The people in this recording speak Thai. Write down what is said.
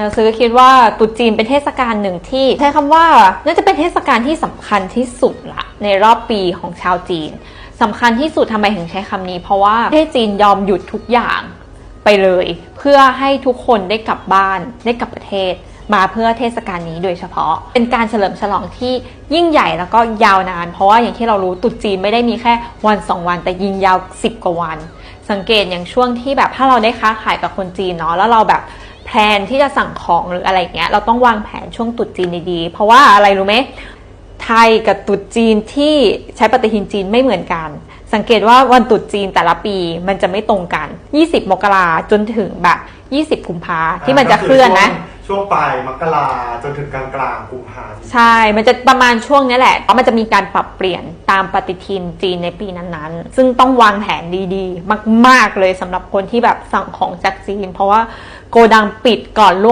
เราซื้อคิดว่าตุจีนเป็นเทศกาลหนึ่งที่ใช้คำว่าน่าจะเป็นเทศกาลที่สำคัญที่สุดละในรอบปีของชาวจีนสำคัญที่สุดทำไมถึงใช้คำนี้ เพราะว่าประเทศจีนยอมหยุดทุกอย่างไปเลย เพื่อให้ทุกคนได้กลับบ้านได้กลับประเทศมาเพื่อเทศกาลนี้โดยเฉพาะ เป็นการเฉลิมฉลองที่ยิ่งใหญ่แล้วก็ยาวนาน เพราะว่าอย่างที่เรารู้ตรุษจีนไม่ได้มีแค่วันสองวัน แต่ยิงยาว 10 กว่าวัน สังเกตอย่างช่วงที่แบบถ้าเราได้ค้าขายกับคนจีนเนาะแล้วเราแบบ แพลนที่จะสั่งของหรืออะไรเงี้ยเราต้องวางแผนช่วงตุดจีนดีๆ เพราะว่าอะไรรู้ไหมไทยกับตุดจีนที่ใช้ปฏิทินจีนไม่เหมือนกัน สังเกตว่าวันตุดจีนแต่ละปีมันจะไม่ตรงกัน 20 มกราจนถึงแบบ 20 กุมภาที่มันจะเคลื่อนนะ ช่วงปลายมกราจนถึงกลางกลางๆกุมภาพันธ์ใช่ มันจะประมาณช่วงนี้แหละเพราะมันจะมีการปรับเปลี่ยนตามปฏิทินจีนในปีนั้นๆ ซึ่งต้องวางแผนดีๆ มาก ๆเลยสำหรับคนที่แบบสั่งของจากจีน เพราะว่าโกดังปิดก่อนล่วง